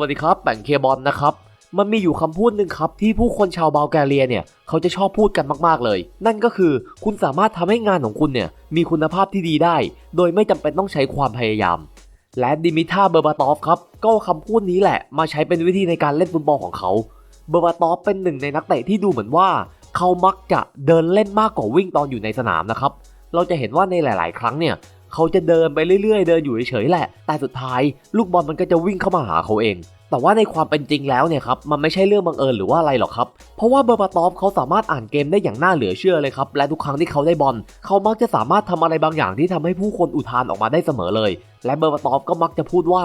วัสดีครับแบ่งเคบอลนะครับ มันมีอยู่คำพูดหนึ่งครับ ที่ผู้คนชาวบัลแกเรียเนี่ย เขาจะชอบพูดกันมากๆเลย นั่นก็คือคุณสามารถทำให้งานของคุณเนี่ย มีคุณภาพที่ดีได้ โดยไม่จำเป็นต้องใช้ความพยายาม และดิมิทาเบอร์บาตอฟครับ ก็เอาคำพูดนี้แหละมาใช้เป็นวิธีในการเล่นฟุตบอลของเขา เบอร์บาตอฟเป็นหนึ่งในนักเตะที่ดูเหมือนว่า เขามักจะเดินเล่นมากกว่าวิ่งตอนอยู่ในสนามนะครับเราจะเห็นว่าในหลาย ๆ ครั้งเนี่ย เขาจะเดินไปเรื่อยๆ เดินอยู่เฉยๆแหละ แต่สุดท้ายลูกบอลมันก็จะวิ่งเข้ามาหาเขาเอง แต่ว่าในความเป็นจริงแล้วเนี่ยครับมันไม่ใช่เรื่องบังเอิญหรือว่าอะไรหรอกครับ เพราะว่าเบอร์บาตอฟเขาสามารถอ่านเกมได้อย่างน่าเหลือเชื่อเลยครับ และทุกครั้งที่เขาได้บอลเขามักจะสามารถทำอะไรบางอย่างที่ทำให้ผู้คนอุทานออกมาได้เสมอเลย และเบอร์บาตอฟก็มักจะพูดว่า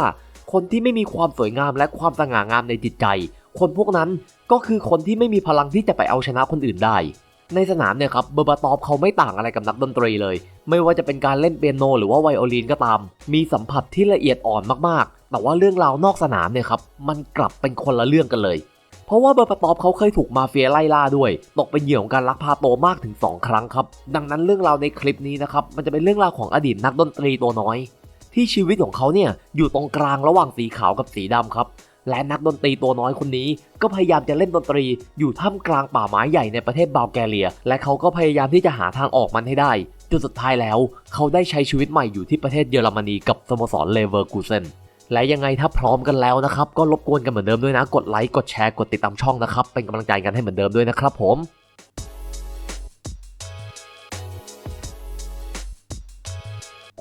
คนที่ไม่มีความสวยงามและความสง่างามในจิตใจ คนพวกนั้นก็คือคนที่ไม่มีพลังที่จะไปเอาชนะคนอื่นได้ ในสนามเนี่ยครับเบอร์บาตอฟเขาไม่ต่างอะไรกับนักดนตรีเลย ไม่ว่าจะเป็นการเล่นเปียโนหรือว่าไวโอลินก็ตาม มีสัมผัสที่ละเอียดอ่อนมากๆ แต่ว่าเรื่องราวนอกสนามเนี่ยครับมันกลับเป็นคนละเรื่องกันเลย เพราะว่าเบอร์บาตอฟเขาเคยถูกมาเฟียไล่ล่าด้วย ตกเป็นเหยื่อของการลักพาตัวมากถึง 2 ครั้งครับ ดังนั้นเรื่องราวในคลิปนี้นะครับมันจะเป็นเรื่องราวของอดีตนักดนตรีตัวน้อย ที่ชีวิตของเขาเนี่ยอยู่ตรงกลางระหว่างสีขาวกับสีดำครับ และนักดนตรีตัวน้อยคนนี้ ก็พยายามจะเล่นดนตรีอยู่ท่ามกลางป่าไม้ใหญ่ในประเทศบาลแกเรีย และเขาก็พยายามที่จะหาทางออกมันให้ได้ จนสุดท้ายแล้ว เขาได้ใช้ชีวิตใหม่อยู่ที่ประเทศเยอรมนีกับสโมสรเลเวอร์กูเซนและยังไงถ้าพร้อมกันแล้วนะครับ ก็รบกวนกันเหมือนเดิมด้วยนะ กดไลค์ กดแชร์ กดติดตามช่องนะครับ เป็นกำลังใจกันให้เหมือนเดิมด้วยนะครับผม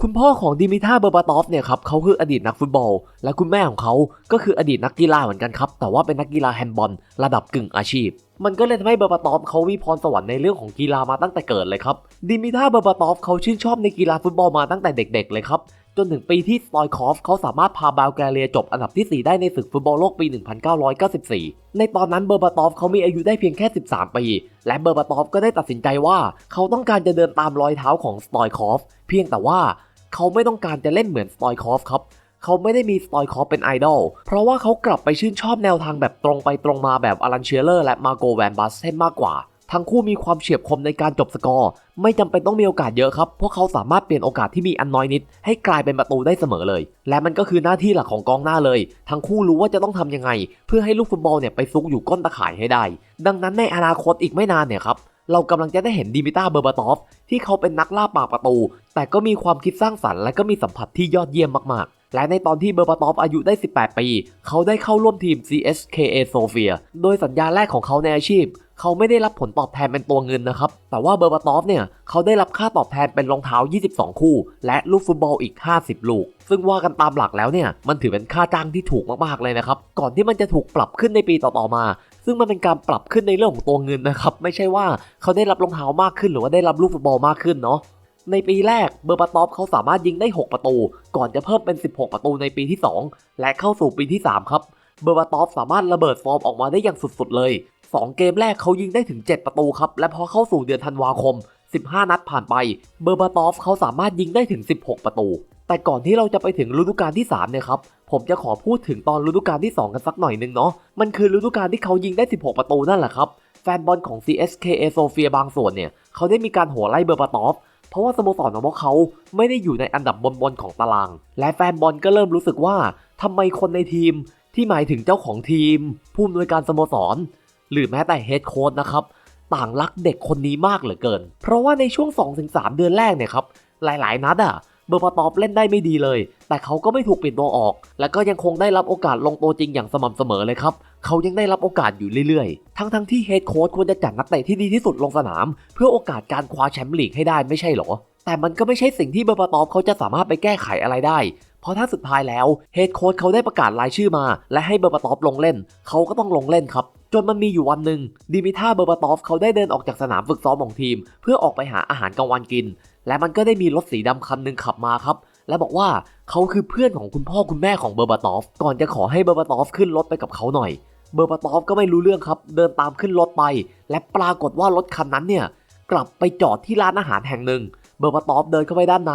คุณพ่อของดิมิทาเบอร์บาตอฟเนี่ยครับเขาคืออดีตนักฟุตบอล และคุณแม่ของเขาก็คืออดีตนักกีฬาเหมือนกันครับ แต่ว่าเป็นนักกีฬาแฮนด์บอลระดับกึ่งอาชีพ มันก็เลยทำให้เบอร์บาตอฟเขามีพรสวรรค์ในเรื่องของกีฬามาตั้งแต่เกิดเลยครับ ดิมิทาเบอร์บาตอฟเขาชื่นชอบในกีฬาฟุตบอลมาตั้งแต่เด็ก ๆ เลยครับจนถึงปีที่สตอยคอฟเขาสามารถพาบัลแกเรียจบอันดับที่ 4 ได้ในศึกฟุตบอลโลกปี 1994 ในตอนนั้นเบอร์บาตอฟเขามีอายุได้เพียงแค่ 13 ปี และเบอร์บาตอฟก็ได้ตัดสินใจว่าเขาต้องการจะเดินตามรอยเท้าของสตอยคอฟเพียงแต่ว่า เขาไม่ต้องการจะเล่นเหมือนสตอยคอฟครับเขาไม่ได้มีสตอยคอฟเป็นไอดอล เพราะว่าเขากลับไปชื่นชอบแนวทางแบบตรงไปตรงมาแบบอลันเชียเลอร์และมาโกแวนบัสเทนมากกว่า ทั้งคู่มีความเฉียบคมในการจบสกอร์ ไม่จำเป็นต้องมีโอกาสเยอะครับเพราะเขาสามารถเปลี่ยนโอกาสที่มีอันน้อยนิด ให้กลายเป็นประตูได้เสมอเลย และมันก็คือหน้าที่หลักของกองหน้าเลย ทั้งคู่รู้ว่าจะต้องทำยังไง เพื่อให้ลูกฟุตบอลเนี่ยไปซุกอยู่ก้นตะข่ายให้ได้ ดังนั้นในอนาคตอีกไม่นานเนี่ยครับ เรากำลังจะได้เห็นดิมิต้าเบอร์บาตอฟที่เขาเป็นนักล่าปากประตู แต่ก็มีความคิดสร้างสรรค์และก็มีสัมผัสที่ยอดเยี่ยมมากๆ และในตอนที่เบอร์บาตอฟอายุได้ 18 ปี เขาได้เข้าร่วมทีม CSKA Sofia โดยสัญญาแรกของเขาในอาชีพ เขาไม่ได้รับผลตอบแทนเป็นตัวเงินนะครับ แต่ว่าเบอร์บาตอฟเนี่ยเขาได้รับค่าตอบแทนเป็นรองเท้า 22 คู่ และลูกฟุตบอลอีก 50 ลูก ซึ่งว่ากันตามหลักแล้วเนี่ยมันถือเป็นค่าจ้างที่ถูกมากๆเลยนะครับก่อนที่มันจะถูกปรับขึ้นในปีต่อๆมา ซึ่งมันเป็นการปรับขึ้นในเรื่องของตัวเงินนะครับ ไม่ใช่ว่าเขาได้รับรองเท้ามากขึ้นหรือว่าได้รับลูกฟุตบอลมากขึ้นเนาะในปีแรกเบอร์บาตอฟเขาสามารถยิงได้ 6 ประตู ก่อนจะเพิ่มเป็น 16 ประตูในปีที่ 2 และเข้าสู่ปีที่ 3 ครับเบอร์บาตอฟสามารถระเบิดฟอร์มออกมาได้อย่างสุดๆเลย 2 เกมแรกเขายิงได้ถึง 7 ประตูครับ และพอเข้าสู่เดือนธันวาคม 15 นัดผ่านไป เบอร์บาตอฟเขาสามารถยิงได้ถึง 16 ประตู แต่ก่อนที่เราจะไปถึงฤดูกาลที่ 3 เนี่ยครับ ผมจะขอพูดถึงตอนฤดูกาลที่ 2 กันสักหน่อยนึงเนาะ มันคือฤดูกาลที่เขายิงได้ 16 ประตูนั่นแหละครับ แฟนบอลของ CSKA Sofia บางส่วนเนี่ย เขาได้มีการหัวไล่เบอร์บาตอฟ เพราะว่าสโมสรของพวกเขาไม่ได้อยู่ในอันดับบนๆของตาราง และแฟนบอลก็เริ่มรู้สึกว่าทำไมคนในทีมที่หมายถึงเจ้าของทีม ผู้อำนวยการสโมสร หรือแม้แต่เฮดโค้ชนะครับต่างรักเด็กคนนี้มากเหลือเกิน เพราะว่าในช่วง 2-3 เดือนแรกเนี่ยครับหลายๆ นัดอะ เบอร์ปาตอฟเล่นได้ไม่ดีเลย แต่เขาก็ไม่ถูกเปลี่ยนตัวออก และก็ยังคงได้รับโอกาสลงตัวจริงอย่างสม่ำเสมอเลยครับ เขายังได้รับโอกาสอยู่เรื่อยๆ ทั้งๆที่เฮดโค้ชควรจะจัดนักเตะที่ดีที่สุดลงสนาม เพื่อโอกาสการคว้าแชมป์ลีกให้ได้ไม่ใช่หรอ แต่มันก็ไม่ใช่สิ่งที่เบอร์ปาตอฟเขาจะสามารถไปแก้ไขอะไรได้เพราะถ้าสุดท้ายแล้วเฮดโค้ชเขาได้ประกาศรายชื่อมา และให้เบอร์ปาตอฟลงเล่น เขาก็ต้องลงเล่นครับ จนมันมีอยู่วันหนึ่งดิมิท่าเบอร์บาตอฟเขาได้เดินออกจากสนามฝึกซ้อมของทีม เพื่อออกไปหาอาหารกลางวันกิน และมันก็ได้มีรถสีดำคันหนึ่งขับมาครับ และบอกว่าเขาคือเพื่อนของคุณพ่อคุณแม่ของเบอร์บาตอฟ ก่อนจะขอให้เบอร์บาตอฟขึ้นรถไปกับเขาหน่อย เบอร์บาตอฟก็ไม่รู้เรื่องครับ เดินตามขึ้นรถไป และปรากฏว่ารถคันนั้นเนี่ยกลับไปจอดที่ร้านอาหารแห่งหนึ่ง เบอร์บาตอฟเดินเข้าไปด้านใน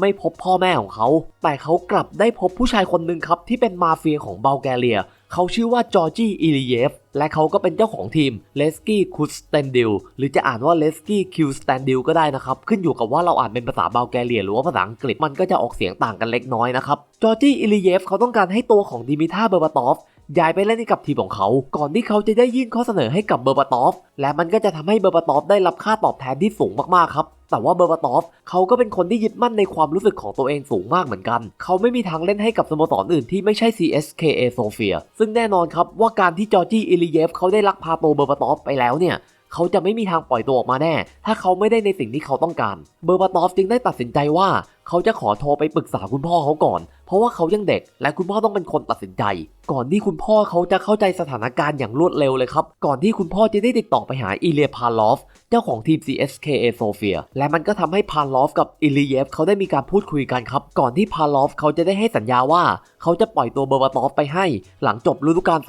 ไม่พบพ่อแม่ของเขา แต่เขากลับได้พบผู้ชายคนหนึ่งครับที่เป็นมาเฟียของเบลแกเรีย เขาชื่อว่าจอร์จีอิลิเยฟและเขาก็เป็นเจ้าของทีมเลสกี้คูสเตนดิลหรือจะอ่านว่าเลสกี้คิวสเตนดิลก็ได้นะครับ ขึ้นอยู่กับว่าเราอ่านเป็นภาษาบัลแกเรียหรือว่าภาษาอังกฤษมันก็จะออกเสียงต่างกันเล็กน้อยนะครับจอร์จีอิลิเยฟเขาต้องการให้ตัวของดิมิท่าเบอร์บาตอฟย้ายไปเล่นกับทีมของเขา ก่อนที่เขาจะได้ยื่นข้อเสนอให้กับเบอร์บาตอฟ และมันก็จะทำให้เบอร์บาตอฟได้รับค่าตอบแทนที่สูงมากๆครับ แต่ว่าเบอร์บาตอฟเขาก็เป็นคนที่ยึดมั่นในความรู้สึกของตัวเองสูงมากเหมือนกัน เขาไม่มีทางเล่นให้กับสโมสรอื่นที่ไม่ใช่ CSKA โซเฟียซึ่งแน่นอนครับว่าการที่จอร์จี้อิลิเยฟเขาได้ลักพาตัวเบอร์บาตอฟไปแล้วเนี่ย เขาจะไม่มีทางปล่อยตัวออกมาแน่ ถ้าเขาไม่ได้ในสิ่งที่เขาต้องการ เบอร์บาตอฟจึงได้ตัดสินใจว่า เขาจะขอโทรไปปรึกษาคุณพ่อเขาก่อน เพราะว่าเขายังเด็ก และคุณพ่อต้องเป็นคนตัดสินใจ ก่อนที่คุณพ่อเขาจะเข้าใจสถานการณ์อย่างรวดเร็วเลยครับ ก่อนที่คุณพ่อจะได้ติดต่อไปหาอีเลียพาลอฟ เจ้าของทีม CSKA โซเฟีย และมันก็ทำให้พาลอฟกับอิลีเยฟเขาได้มีการพูดคุยกันครับ ก่อนที่พาลอฟเขาจะได้ให้สัญญาว่า เขาจะปล่อยตัวเบอร์บาตอฟไปให้ หลังจบฤดูกาล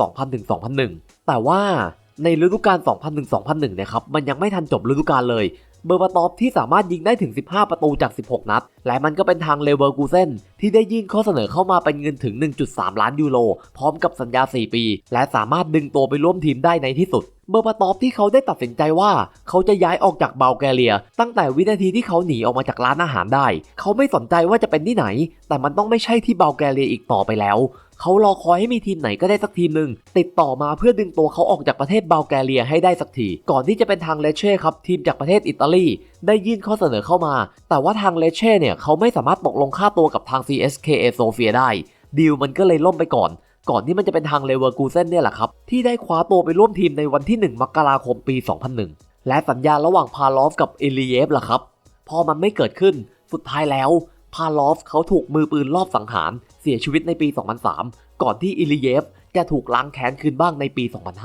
2000-2001 แต่ว่า ในฤดูกาล 2001-2001เนี่ยครับ มันยังไม่ทันจบฤดูกาลเลย เบอร์บาตอฟที่สามารถยิงได้ถึง 15 ประตูจาก 16 นัด และมันก็เป็นทางเลเวอร์กูเซนที่ได้ยื่นข้อเสนอเข้ามาเป็นเงินถึง 1.3 ล้านยูโร พร้อมกับสัญญา 4 ปี และสามารถดึงตัวไปร่วมทีมได้ในที่สุด เบอร์บาตอฟที่เขาได้ตัดสินใจว่าเขาจะย้ายออกจากเบลแกเรีย ตั้งแต่วินาทีที่เขาหนีออกมาจากร้านอาหารได้ เขาไม่สนใจว่าจะเป็นที่ไหน แต่มันต้องไม่ใช่ที่เบลแกเรียอีกต่อไปแล้วเขารอคอยให้มีทีมไหนก็ได้สักทีมหนึ่งติดต่อมาเพื่อดึงตัวเขาออกจากประเทศเบลแกเรียให้ได้สักที ก่อนที่จะเป็นทางเลเช่ครับทีมจากประเทศอิตาลีได้ยื่นข้อเสนอเข้ามา แต่ว่าทางเลเช่เนี่ยเขาไม่สามารถตกลงค่าตัวกับทาง CSKA โซเฟียได้ดีลมันก็เลยล่มไปก่อน ก่อนที่มันจะเป็นทางเลเวอร์กูเซนเนี่ยแหละครับ ที่ได้คว้าตัวไปร่วมทีมในวันที่ 1 มกราคมปี 2001 และสัญญาระหว่างพาลอฟกับเอลีเยฟล่ะครับ พอมันไม่เกิดขึ้น สุดท้ายแล้วพาลอฟเขาถูกมือปืนลอบสังหารเสียชีวิตในปี 2003 ก่อนที่อิลีเยฟจะถูกล้างแค้นคืนบ้างในปี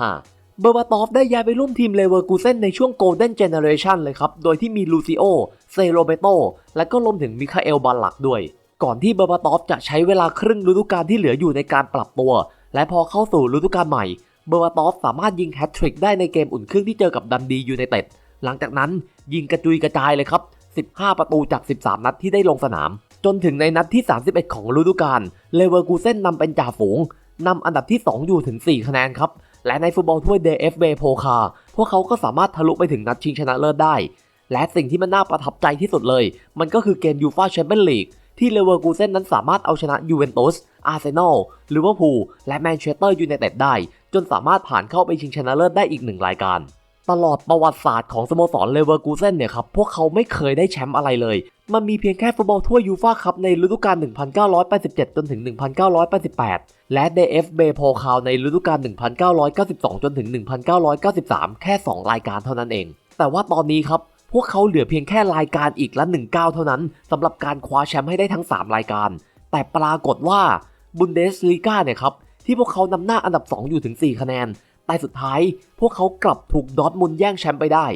2005 เบอร์บาตอฟได้ย้ายไปร่วมทีมเลเวอร์กูเซนในช่วงโกลเด้นเจเนเรชันเลยครับ โดยที่มีลูซิโอ เซโรเบโต และก็รวมถึงมิคาเอลบาลักด้วย ก่อนที่เบอร์บาตอฟจะใช้เวลาครึ่งฤดูกาลที่เหลืออยู่ในการปรับตัว และพอเข้าสู่ฤดูกาลใหม่ เบอร์บาตอฟสามารถยิงแฮตทริกได้ในเกมอุ่นเครื่องที่เจอกับดันดียูไนเต็ดหลังจากนั้นยิงกระจุยกระจายเลยครับ 15 ประตูจาก 13 นัดที่ได้ลงสนาม จนถึงในนัดที่ 31 ของฤดูกาลเลเวอร์กูเซนนำเป็นจ่าฝูงนำอันดับที่ 2 อยู่ถึง 4 คะแนนครับ และในฟุตบอลถ้วย DFB โพคาพวกเขาก็สามารถทะลุไปถึงนัดชิงชนะเลิศได้ และสิ่งที่มันน่าประทับใจที่สุดเลย มันก็คือเกมยูฟาแชมเปี้ยนลีก ที่เลเวอร์กูเซนนั้นสามารถเอาชนะยูเวนตุส อาร์เซนอล ลิเวอร์พูล และแมนเชสเตอร์ยูไนเต็ดได้ จนสามารถผ่านเข้าไปชิงชนะเลิศได้อีกหนึ่งรายการ ตลอดประวัติศาสตร์ของสโมสรเลเวอร์กูเซนเนี่ยครับ พวกเขาไม่เคยได้แชมป์อะไรเลย มันมีเพียงแค่ฟุตบอลถ้วยยูฟ่าคัพในฤดูกาล 1987 จนถึง 1988 และ DFB โพคาวในฤดูกาล 1992 จนถึง 1993 แค่ 2 รายการเท่านั้นเองแต่ว่าตอนนี้ครับ พวกเขาเหลือเพียงแค่รายการอีกละ1ก้าวเท่านั้นสำหรับการคว้าแชมป์ให้ได้ทั้ง 3 รายการ แต่ปรากฏว่าบุนเดสลีกาเนี่ยครับที่พวกเขานำหน้าอันดับ 2 อยู่ถึง 4 คะแนน แต่สุดท้ายพวกเขากลับถูกดอทมุนแย่งแชมป์ไปได้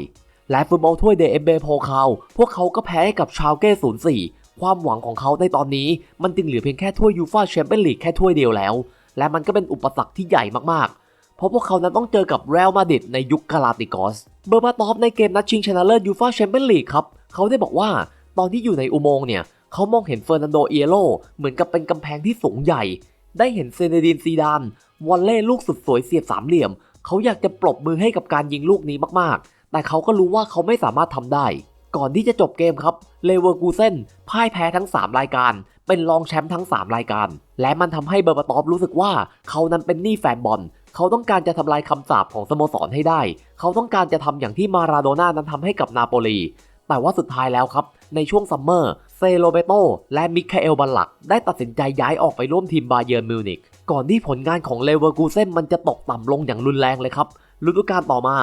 และฟุตบอลถ้วยเดฟเบโพคาวพวกเขาก็แพ้ให้กับชาวเก้04ความหวังของเขาในตอนนี้มันจึงเหลือเพียงแค่ถ้วยยูฟาแชมเปี้ยนลีกแค่ถ้วยเดียวแล้ว และมันก็เป็นอุปสรรคที่ใหญ่มากๆ เพราะพวกเขานั้นต้องเจอกับเรอัลมาดริดในยุคกาลาติกอส เบอร์บาตอฟในเกมนัดชิงชนะเลิศยูฟ่าแชมเปี้ยนลีกครับ เขาได้บอกว่าตอนที่อยู่ในอุโมงค์เนี่ย เขามองเห็นเฟอร์นันโดเอโรเหมือนกับเป็นกำแพงที่สูงใหญ่ ได้เห็นเซเนดินซีดานวอลเล่ลูกสุดสวยเสียบสามเหลี่ยม เขาอยากจะปรบมือให้กับการยิงลูกนี้มากๆ แต่เขาก็รู้ว่าเขาไม่สามารถทำได้ ก่อนที่จะจบเกมครับ เลเวอร์กูเซนพ่ายแพ้ทั้ง 3 รายการ เป็นรองแชมป์ทั้ง 3 รายการ และมันทำให้เบอร์บาตอฟรู้สึกว่าเขานั้นเป็นหนี้แฟนบอล เขาต้องการจะทำลายคำสาปของสโมสรให้ได้ เขาต้องการจะทำอย่างที่มาราโดน่านั้นทำให้กับนาโปลี แต่ว่าสุดท้ายแล้วครับ ในช่วงซัมเมอร์เซโรเบโตและมิคาเอลบัลลัก ได้ตัดสินใจย้ายออกไปร่วมทีมบาเยิร์นมิวนิกก่อนที่ผลงานของเลเวอร์กูเซนมันจะตกต่ำลงอย่างรุนแรงเลยครับฤดูกาลต่อมา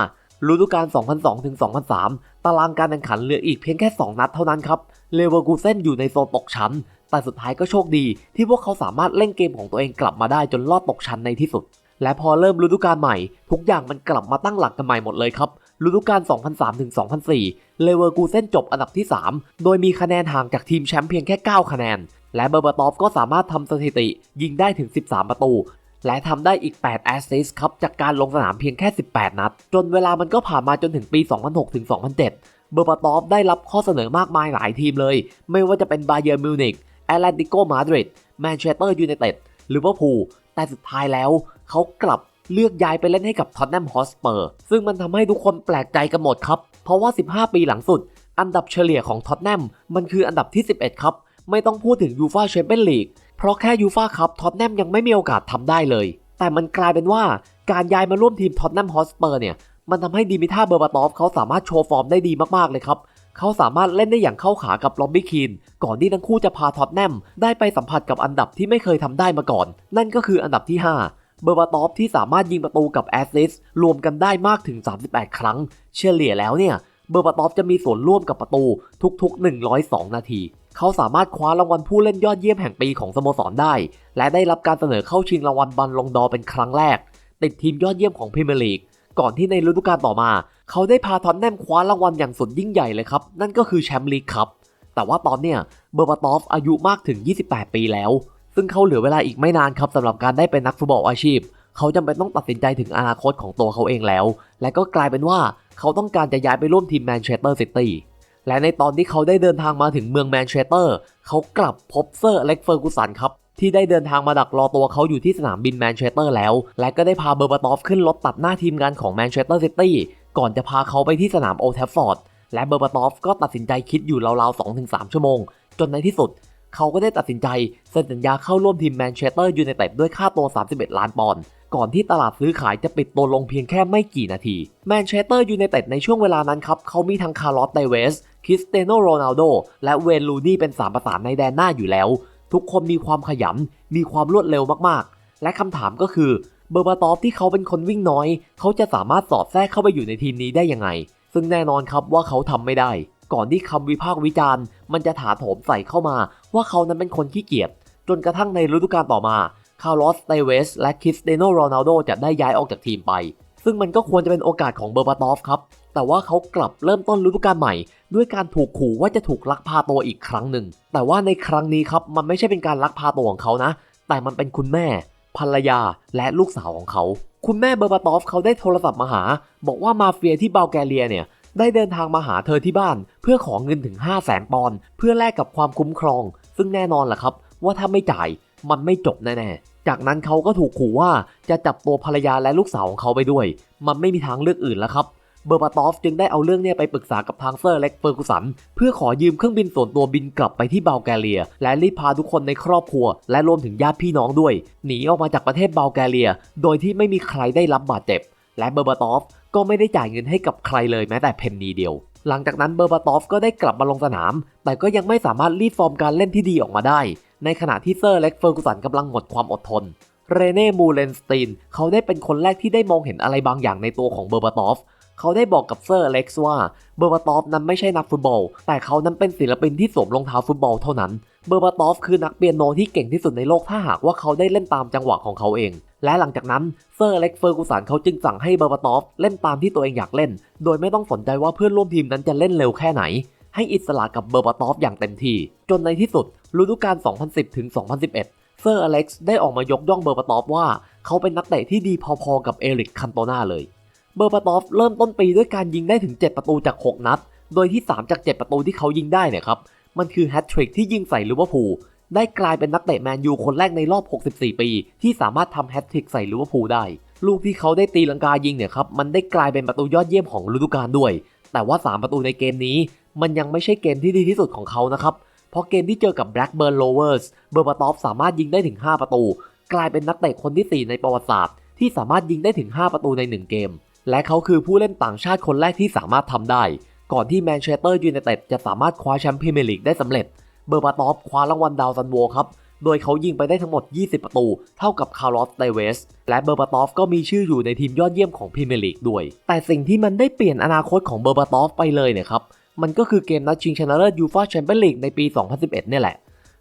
ฤดูกาล 2002 ถึง 2003 ตารางการแข่งขันเหลืออีกเพียงแค่ 2 นัดเท่านั้นครับ เลเวอร์กูเซนอยู่ในโซนตกชั้น แต่สุดท้ายก็โชคดีที่พวกเขาสามารถเล่นเกมของตัวเองกลับมาได้จนลอดตกชั้นในที่สุด และพอเริ่มฤดูกาลใหม่ ทุกอย่างมันกลับมาตั้งหลักกันใหม่หมดเลยครับฤดูกาล 2003ถึง2004 เลเวอร์กูเซนจบอันดับที่ 3 โดยมีคะแนนห่างจากทีมแชมป์เพียงแค่ 9 คะแนน และเบอร์บาตอฟก็สามารถทำสถิติ ยิงได้ถึง 13 ประตู และทำได้อีก 8 แอสซิสครับ จากการลงสนามเพียงแค่ 18 นัด จนเวลามันก็ผ่านมาจนถึงปี 2006ถึง2007 เบอร์บาตอฟได้รับข้อเสนอมากมายหลายทีมเลย ไม่ว่าจะเป็นบาเยิร์มิวนิกแอตเลติโกมาดริดแมนเชสเตอร์ยูไนเต็ดลิเวอร์พูล แต่สุดท้ายแล้วเขากลับเลือกย้ายไปเล่นให้กับท็อตแนมฮอสเปอร์ซึ่งมันทำให้ทุกคนแปลกใจกันหมดครับ เพราะว่า 15 ปีหลังสุด อันดับเฉลี่ยของท็อตแนมมันคืออันดับที่ 11 ครับ ไม่ต้องพูดถึงยูฟาแชมเปี้ยนลีกเพราะแค่ยูฟาคัพท็อตแนมยังไม่มีโอกาสทำได้เลย แต่มันกลายเป็นว่าการย้ายมาร่วมทีมท็อตแนมฮอสเปอร์เนี่ยมันทำให้ดิมิท่าเบอร์บาตอฟเขาสามารถโชว์ฟอร์มได้ดีมากๆเลยครับ เขาสามารถเล่นได้อย่างเข้าขากับลอบบี้คีน ก่อนที่ทั้งคู่จะพาท็อตแนมได้ไปสัมผัสกับอันดับที่ไม่เคยทำได้มาก่อน นั่นก็คืออันดับที่ 5 เบอร์บาตอฟที่สามารถยิงประตูกับแอสซิสรวมกันได้มากถึง 38 ครั้ง เฉลี่ยแล้วเนี่ยเบอร์บาตอฟจะมีส่วนร่วมกับประตูทุกๆ 102 นาที เขาสามารถคว้ารางวัลผู้เล่นยอดเยี่ยมแห่งปีของสโมสรได้ และได้รับการเสนอเข้าชิงรางวัลบัลลงดอร์เป็นครั้งแรก ติดทีมยอดเยี่ยมของพรีเมียร์ลีกก่อนที่ในฤดูกาลต่อมา เขาได้พาทอตแนมคว้ารางวัลอย่างสุดยิ่งใหญ่เลยครับ นั่นก็คือแชมป์ลีกครับ แต่ว่าตอนเนี้ยเบอร์บาตอฟอายุมากถึง 28 ปีแล้ว ซึ่งเขาเหลือเวลาอีกไม่นานครับสำหรับการได้เป็นนักฟุตบอลอาชีพ เขาจำเป็นต้องตัดสินใจถึงอนาคตของตัวเขาเองแล้ว และก็กลายเป็นว่าเขาต้องการจะย้ายไปร่วมทีมแมนเชสเตอร์ซิตี้และในตอนที่เขาได้เดินทางมาถึงเมืองแมนเชสเตอร์ เขากลับพบเซอร์อเล็กเฟอร์กูสันครับ ที่ได้เดินทางมาดักรอตัวเขาอยู่ที่สนามบินแมนเชสเตอร์แล้ว และก็ได้พาเบอร์บาตอฟขึ้นรถตัดหน้าทีมงานของแมนเชสเตอร์ซิตี้ ก่อนจะพาเขาไปที่สนามโอลด์แทฟฟอร์ด และเบอร์บาตอฟก็ตัดสินใจคิดอยู่ราวๆ 2-3 ชั่วโมง จนในที่สุด เขาก็ได้ตัดสินใจเซ็นสัญญาเข้าร่วมทีมแมนเชสเตอร์ยูไนเต็ดด้วยค่าตัว 31 ล้านปอนด์ก่อนที่ตลาดซื้อขายจะปิดตัวลงเพียงแค่ไม่กี่นาที แมนเชสเตอร์ยูไนเต็ดในช่วงเวลานั้นครับ เขามีทั้งคาร์ลอสไดเวส คริสเตโนโรนัลโด และเวนลูนี่เป็นสามประสานในแดนหน้าอยู่แล้ว ทุกคนมีความขยัน มีความรวดเร็วมากๆ และคำถามก็คือ เบอร์บาตอฟที่เขาเป็นคนวิ่งน้อย เขาจะสามารถสอดแทรกเข้าไปอยู่ในทีมนี้ได้ยังไง ซึ่งแน่นอนครับว่าเขาทำไม่ได้ ก่อนที่คำวิพากษ์วิจารณ์ มันจะถาโถมใส่เข้ามา ว่าเขานั้นเป็นคนขี้เกียจจนกระทั่งในฤดูกาลต่อมาคาร์ลอสไตเวสและคริสเตโนโรนัลโดจะได้ย้ายออกจากทีมไป ซึ่งมันก็ควรจะเป็นโอกาสของเบอร์บาตอฟครับ แต่ว่าเขากลับเริ่มต้นฤดูกาลใหม่ ด้วยการถูกขู่ว่าจะถูกลักพาตัวอีกครั้งหนึ่ง แต่ว่าในครั้งนี้ครับมันไม่ใช่เป็นการลักพาตัวของเขานะ แต่มันเป็นคุณแม่ ภรรยาและลูกสาวของเขา คุณแม่เบอร์บาตอฟเขาได้โทรศัพท์มาหา บอกว่ามาเฟียที่บัลแกเรียเนี่ยได้เดินทางมาหาเธอที่บ้าน เพื่อขอเงินถึง 5 0 0แสนปอนด์เพื่อแลกกับความคุ้มครอง ซึ่งแน่นอนแหละครับ ว่าถ้าไม่จ่ายมันไม่จบแน่ๆ จากนั้นเขาก็ถูกขู่ว่าจะจับตัวภรรยาและลูกสาวของเขาไปด้วย มันไม่มีทางเลือกอื่นแล้วครับ เบอร์บาตอฟจึงได้เอาเรื่องเนี้ไปปรึกษากับทางเซอร์เล็กเฟอร์กูสัน เพื่อขอยืมเครื่องบินส่วนตัวบินกลับไปที่บัลแกเรีย และรีบพาทุกคนในครอบครัว และรวมถึงญาติพี่น้องด้วย หนีออกมาจากประเทศบัลแกเรีย โดยที่ไม่มีใครได้รับบาดเจ็บ และเบอร์บาตอฟก็ไม่ได้จ่ายเงินให้กับใครเลยแม้แต่เพนนีเดียวหลังจากนั้นเบอร์บาตอฟก็ได้กลับมาลงสนาม แต่ก็ยังไม่สามารถรีดฟอร์มการเล่นที่ดีออกมาได้ ในขณะที่เซอร์เล็กเฟอร์กูสันกำลังหมดความอดทน เรเน่ มูเลนสตีน เขาได้เป็นคนแรกที่ได้มองเห็นอะไรบางอย่างในตัวของเบอร์บาตอฟ เขาได้บอกกับเซอร์เล็กซ์ว่าเบอร์บาตอฟนั้นไม่ใช่นักฟุตบอล แต่เขานั้นเป็นศิลปินที่สวมรองเท้าฟุตบอลเท่านั้น เบอร์บาตอฟคือนักเปียโนที่เก่งที่สุดในโลกถ้าหากว่าเขาได้เล่นตามจังหวะของเขาเอง และหลังจากนั้นเซอร์เล็กเฟอร์กูสันเขาจึงสั่งให้เบอร์บาตอฟเล่นตามที่ตัวเองอยากเล่น โดยไม่ต้องสนใจว่าเพื่อนร่วมทีมนั้นจะเล่นเร็วแค่ไหน ให้อิสระกับเบอร์บาตอฟอย่างเต็มที่ จนในที่สุดฤดูกาล 2010 ถึง 2011เซอร์อเล็กซ์ได้ออกมายกย่องเบอร์บาตอฟว่า เขาเป็นนักเตะที่ดีพอๆกับเอริกคันโตนาเลย เบอร์บาตอฟเริ่มต้นปีด้วยการยิงได้ถึง 7 ประตูจาก 6 นัด โดยที่ 3 จาก 7 ประตูที่เขายิงได้เนี่ยครับ มันคือแฮตทริกที่ยิงใส่ลิเวอร์พูลได้กลายเป็นนักเตะแมนยูคนแรกในรอบ 64 ปี ที่สามารถทำแฮตทริกใส่ลิเวอร์พูลได้ ลูกที่เขาได้ตีลังกายิงเนี่ยครับ มันได้กลายเป็นประตูยอดเยี่ยมของฤดูกาลด้วย แต่ว่า 3 ประตูในเกมนี้ มันยังไม่ใช่เกมที่ดีที่สุดของเขานะครับ เพราะเกมที่เจอกับ Blackburn Rovers เบอร์บาตอฟสามารถยิงได้ถึง 5 ประตู กลายเป็นนักเตะคนที่ 4 ในประวัติศาสตร์ ที่สามารถยิงได้ถึง 5 ประตูใน 1 เกม และเขาคือผู้เล่นต่างชาติคนแรกที่สามารถทำได้ ก่อนที่แมนเชสเตอร์ยูไนเต็ดจะสามารถคว้าแชมป์พรีเมียร์ลีกได้สำเร็จ เบอร์บาตอฟคว้ารางวัลดาวซันโวครับ โดยเขายิงไปได้ทั้งหมด 20 ประตู เท่ากับคาร์ลอสไดเวส และเบอร์บาตอฟก็มีชื่ออยู่ในทีมยอดเยี่ยมของพรีเมียร์ลีกด้วย แต่สิ่งที่มันได้เปลี่ยนอนาคตของเบอร์บาตอฟไปเลยเนี่ยครับ มันก็คือเกมนัดชิงชนะเลิศยูฟ่าแชมเปี้ยนลีกในปี 2011 เนี่ยแหละ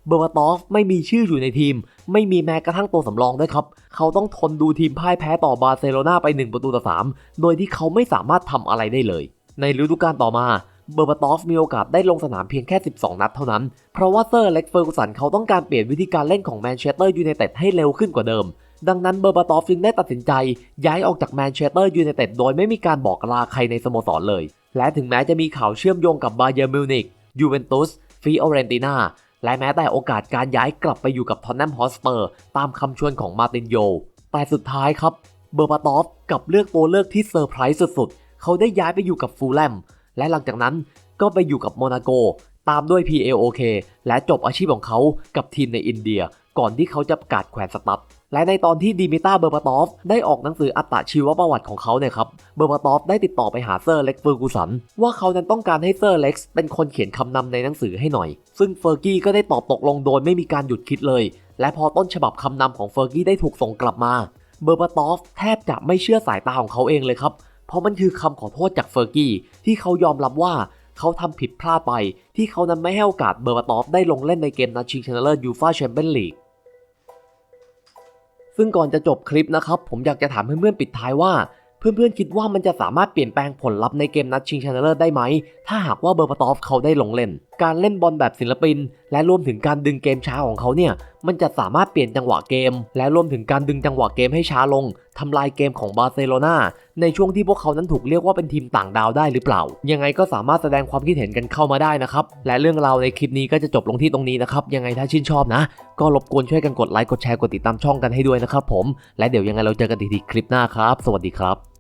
เบอร์บาตอฟไม่มีชื่ออยู่ในทีม ไม่มีแม้กระทั่งตัวสำรองด้วยครับ เขาต้องทนดูทีมพ่ายแพ้ต่อบาร์เซโลนาไป 1 ประตูต่อ 3 โดยที่เขาไม่สามารถทำอะไรได้เลย ในฤดูกาลต่อมาเบอร์บาตอฟมีโอกาสได้ลงสนามเพียงแค่ 12 นัดเท่านั้น เพราะว่าเซอร์เล็กเฟอร์กูสันเขาต้องการเปลี่ยนวิธีการเล่นของแมนเชสเตอร์ยูไนเต็ดให้เร็วขึ้นกว่าเดิม ดังนั้นเบอร์บาตอฟจึงได้ตัดสินใจ ย้ายออกจากแมนเชสเตอร์ยูไนเต็ดโดยไม่มีการบอกลาใครในสโมสรเลย และถึงแม้จะมีข่าวเชื่อมโยงกับบาเยอร์มิวนิกยูเวนตุสฟิโอเรนตินา และแม้แต่โอกาสการย้ายกลับไปอยู่กับทอนแนมฮอสเปอร์ตามคำชวนของมาร์ตินโย แต่สุดท้ายครับเบอร์บาตอฟกับเลือกตัวเลือกที่เซอร์ไพรส์สุดๆ เขาได้ย้ายไปอยู่กับฟูลแลม และหลังจากนั้นก็ไปอยู่กับโมนาโก ตามด้วย PAOK และจบอาชีพของเขากับทีมในอินเดีย ก่อนที่เขาจะประกาศแขวนสตั๊ดและในตอนที่ดิมิตาเบอร์บาตอฟได้ออกหนังสืออัตชีวประวัติของเขาเนี่ยครับ เบอร์บาตอฟได้ติดต่อไปหาเซอร์เล็กเฟอร์กูสันว่าเขานั้นต้องการให้เซอร์เล็กเป็นคนเขียนคำนำในหนังสือให้หน่อย ซึ่งเฟอร์กี้ก็ได้ตอบตกลงโดยไม่มีการหยุดคิดเลย และพอต้นฉบับคำนำของเฟอร์กี้ได้ถูกส่งกลับมา เบอร์บาตอฟแทบจะไม่เชื่อสายตาของเขาเองเลยครับ เพราะมันคือคำขอโทษจากเฟอร์กี้ที่เขายอมรับว่าเขาทำผิดพลาดไปที่เขานั้นไม่ให้โอกาสเบอร์บาตอฟได้ลงเล่นในเกมนัดชิงชนะเลิศยูฟ่าแชมเปี้ยนลีกซึ่งก่อนจะจบคลิปนะครับ ผมอยากจะถามเพื่อนๆปิดท้ายว่า เพื่อนๆคิดว่ามันจะสามารถเปลี่ยนแปลงผลลัพธ์ในเกมนัดชิงชนะเลิศได้ไหม ถ้าหากว่าเบอร์บาตอฟเขาได้ลงเล่นการเล่นบอลแบบศิลปิน และรวมถึงการดึงเกมช้าของเขาเนี่ย มันจะสามารถเปลี่ยนจังหวะเกม และรวมถึงการดึงจังหวะเกมให้ช้าลงทำลายเกมของบาร์เซโลนาในช่วงที่พวกเขานั้นถูกเรียกว่าเป็นทีมต่างดาวได้หรือเปล่า ยังไงก็สามารถแสดงความคิดเห็นกันเข้ามาได้นะครับ และเรื่องราวในคลิปนี้ก็จะจบลงที่ตรงนี้นะครับ ยังไงถ้าชื่นชอบนะ ก็รบกวนช่วยกันกดไลค์กดแชร์กดติดตามช่องกันให้ด้วยนะครับผม และเดี๋ยวยังไงเราเจอกันอีกทีคลิปหน้าครับ สวัสดีครับ